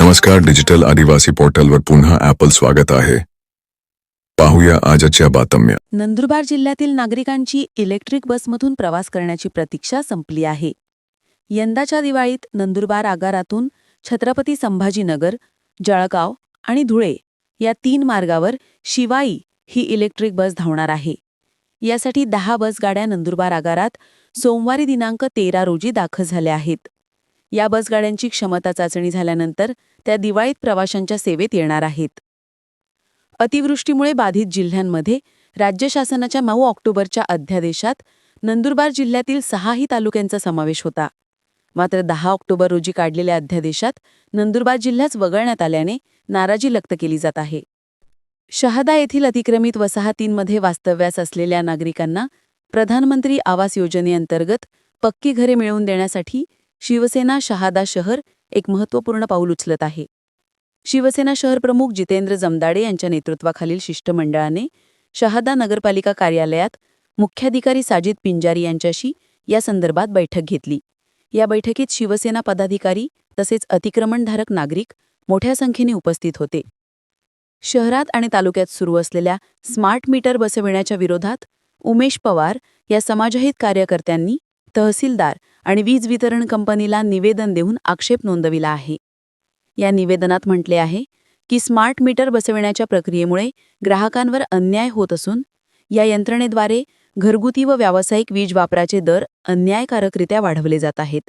नमस्कार डिजिटल आदिवासी पोर्टलवर पुन्हा ॲपल स्वागत आहे. पाहूया आजच्या बातम्या. नंदुरबार जिल्ह्यातील नागरिकांची इलेक्ट्रिक बसमधून प्रवास करण्याची प्रतीक्षा संपली आहे. यंदाच्या दिवाळीत नंदुरबार आगारातून छत्रपती संभाजीनगर जळगाव आणि धुळे या तीन मार्गावर शिवाई ही इलेक्ट्रिक बस धावणार आहे. यासाठी दहा बसगाड्या नंदुरबार आगारात सोमवारी दिनांक तेरा रोजी दाखल झाल्या आहेत. या बसगाड्यांची क्षमता चाचणी झाल्यानंतर त्या दिवाळीत प्रवाशांच्या सेवेत येणार आहेत. अतिवृष्टीमुळे बाधित जिल्ह्यांमध्ये राज्य शासनाच्या नऊ ऑक्टोबरच्या अध्यादेशात नंदुरबार जिल्ह्यातील सहाही तालुक्यांचा समावेश होता. मात्र दहा ऑक्टोबर रोजी काढलेल्या अध्यादेशात नंदुरबार जिल्ह्याच वगळण्यात आल्याने नाराजी व्यक्त केली जात आहे. शहादा येथील अतिक्रमित वसाहतींमध्ये वास्तव्यास असलेल्या नागरिकांना प्रधानमंत्री आवास योजनेअंतर्गत पक्की घरे मिळवून देण्यासाठी शिवसेना शहादा शहर एक महत्त्वपूर्ण पाऊल उचलत आहे. शिवसेना शहर प्रमुख जितेंद्र जमदाडे यांच्या नेतृत्वाखालील शिष्टमंडळाने शहादा नगरपालिका कार्यालयात मुख्याधिकारी साजिद पिंजारी यांच्याशी या संदर्भात बैठक घेतली. या बैठकीत शिवसेना पदाधिकारी तसेच अतिक्रमणधारक नागरिक मोठ्या संख्येने उपस्थित होते. शहरात आणि तालुक्यात सुरू असलेल्या स्मार्ट मीटर बसविण्याच्या विरोधात उमेश पवार या समाजहित कार्यकर्त्यांनी तहसीलदार आणि वीज वितरण कंपनीला निवेदन देऊन आक्षेप नोंदविला आहे. या निवेदनात म्हटले आहे की स्मार्ट मीटर बसविण्याच्या प्रक्रियेमुळे ग्राहकांवर अन्याय होत असून या यंत्रणेद्वारे घरगुती व व्यावसायिक वीज वापराचे दर अन्यायकारकरित्या वाढवले जात आहेत.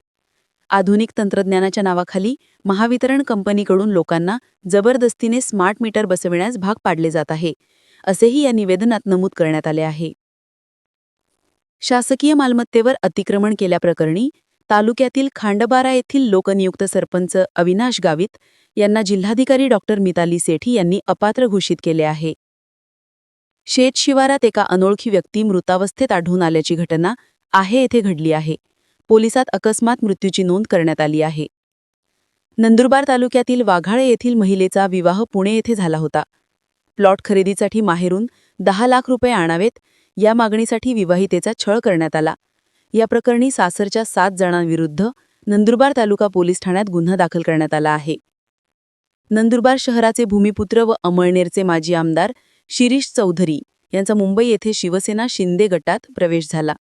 आधुनिक तंत्रज्ञानाच्या नावाखाली महावितरण कंपनीकडून लोकांना जबरदस्तीने स्मार्ट मीटर बसविण्यास भाग पाडले जात आहे असेही या निवेदनात नमूद करण्यात आले आहे. शासकीय मालमत्तेवर अतिक्रमण केल्याप्रकरणी तालुक्यातील खांडबारा येथील लोकनियुक्त सरपंच अविनाश गावित यांना जिल्हाधिकारी डॉक्टर मिताली सेठी यांनी अपात्र घोषित केले आहे. शेत शिवारात एका अनोळखी व्यक्ती मृतावस्थेत आढळून आल्याची घटना आहे येथे घडली आहे. पोलिसात अकस्मात मृत्यूची नोंद करण्यात आली आहे. नंदुरबार तालुक्यातील वाघाळे येथील महिलेचा विवाह पुणे येथे झाला होता. प्लॉट खरेदीसाठी माहेरून दहा लाख रुपये आणावेत या मागणीसाठी विवाहितेचा छळ करण्यात आला. या प्रकरणी सासरच्या सात जणांविरुद्ध नंदुरबार तालुका पोलीस ठाण्यात गुन्हा दाखल करण्यात आला आहे. नंदुरबार शहराचे भूमिपुत्र व अमळनेरचे माजी आमदार शिरीष चौधरी यांचा मुंबई येथे शिवसेना शिंदे गटात प्रवेश झाला.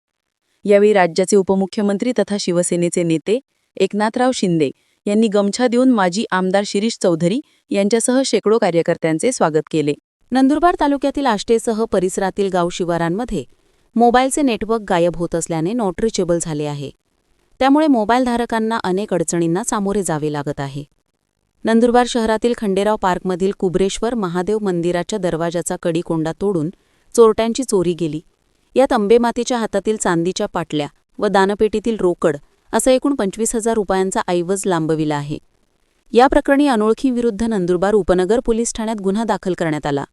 यावेळी राज्याचे उपमुख्यमंत्री तथा शिवसेनेचे नेते एकनाथराव शिंदे यांनी गमछा देऊन माजी आमदार शिरीष चौधरी यांच्यासह शेकडो कार्यकर्त्यांचे स्वागत केले. नंदुरबार तालुक्यातील आष्टेसह परिसरातील गाव शिवारांमध्ये मोबाईलचे नेटवर्क गायब होत असल्याने नॉट रिचेबल झाले आहे. त्यामुळे मोबाईलधारकांना अनेक अडचणींना सामोरे जावे लागत आहे. नंदुरबार शहरातील खंडेराव पार्कमधील कुबरेश्वर महादेव मंदिराच्या दरवाजाचा कडीकोंडा तोडून चोरट्यांची चोरी गेली. यात अंबेमातीच्या हातातील चांदीच्या पाटल्या व दानपेटीतील रोकड असा एकूण पंचवीस हजार रुपयांचा ऐवज लांबविला आहे. या प्रकरणी अनोळखीविरुद्ध नंदुरबार उपनगर पोलीस ठाण्यात गुन्हा दाखल करण्यात आला.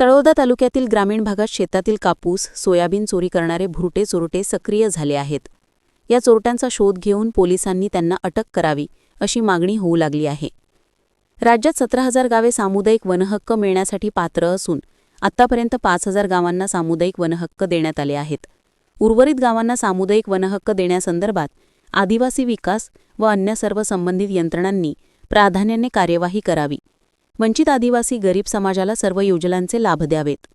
तळोदा तालुक्यातील ग्रामीण भागात शेतातील कापूस सोयाबीन चोरी करणारे भुरटे चोरटे सक्रिय झाले आहेत. या चोरट्यांचा शोध घेऊन पोलिसांनी त्यांना अटक करावी अशी मागणी होऊ लागली आहे. राज्यात सतरा हजार गावे सामुदायिक वनहक्क मिळण्यासाठी पात्र असून आत्तापर्यंत पाच हजार गावांना सामुदायिक वनहक्क देण्यात आले आहेत. उर्वरित गावांना सामुदायिक वनहक्क देण्यासंदर्भात आदिवासी विकास व अन्य सर्व संबंधित यंत्रणांनी प्राधान्याने कार्यवाही करावी. वंचित आदिवासी गरीब समाजाला सर्व योजनांचे लाभ द्यावेत.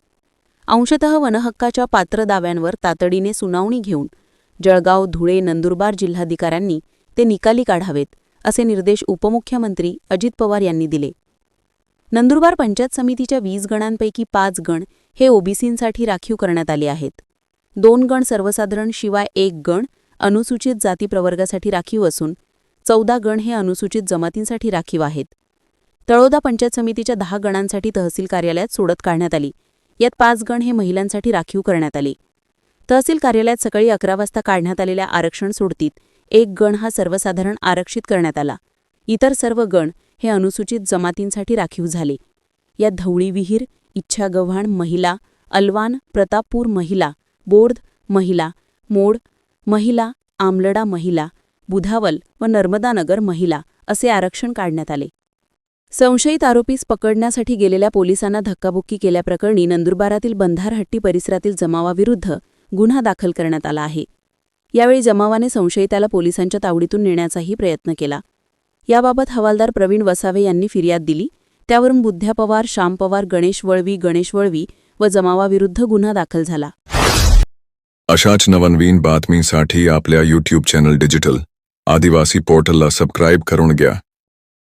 अंशतः वनहक्काच्या पात्र दाव्यांवर तातडीने सुनावणी घेऊन जळगाव धुळे नंदुरबार जिल्हाधिकाऱ्यांनी ते निकाली काढावेत असे निर्देश उपमुख्यमंत्री अजित पवार यांनी दिले. नंदुरबार पंचायत समितीच्या वीस गणांपैकी पाच गण हे ओबीसींसाठी राखीव करण्यात आले आहेत. दोन गण सर्वसाधारण शिवाय एक गण अनुसूचित जाती प्रवर्गासाठी राखीव असून चौदा गण हे अनुसूचित जमातींसाठी राखीव आहेत. तळोदा पंचायत समितीच्या दहा गणांसाठी तहसील कार्यालयात सोडत काढण्यात आली. यात पाच गण हे महिलांसाठी राखीव करण्यात आले. तहसील कार्यालयात सकाळी अकरा वाजता काढण्यात आलेल्या आरक्षण सोडतीत एक गण हा सर्वसाधारण आरक्षित करण्यात आला. इतर सर्व गण हे अनुसूचित जमातींसाठी राखीव झाले. यात धवळी विहीर इच्छा गव्हाण महिला अलवान प्रतापपूर महिला बोर्द महिला मोड महिला आमलडा महिला बुधावल व नर्मदानगर महिला असे आरक्षण काढण्यात आले. संशयित आरोपीस पकडण्यासाठी गेलेल्या पोलिसांना धक्काबुक्की केल्याप्रकरणी नंदुरबारातील बंधारहट्टी परिसरातील जमावाविरुद्ध गुन्हा दाखल करण्यात आला आहे. यावेळी जमावाने संशयिताला पोलिसांच्या तावडीतून नेण्याचाही प्रयत्न केला. याबाबत हवालदार प्रवीण वसावे यांनी फिर्याद दिली. त्यावरून बुद्ध्या पवार श्याम पवार गणेश वळवी गणेश वळवी व जमावाविरुद्ध गुन्हा दाखल झाला. अशाच नवनवीन बातमीसाठी आपल्या यूट्यूब चॅनल डिजिटल आदिवासी पोर्टलला सबस्क्राईब करून घ्या.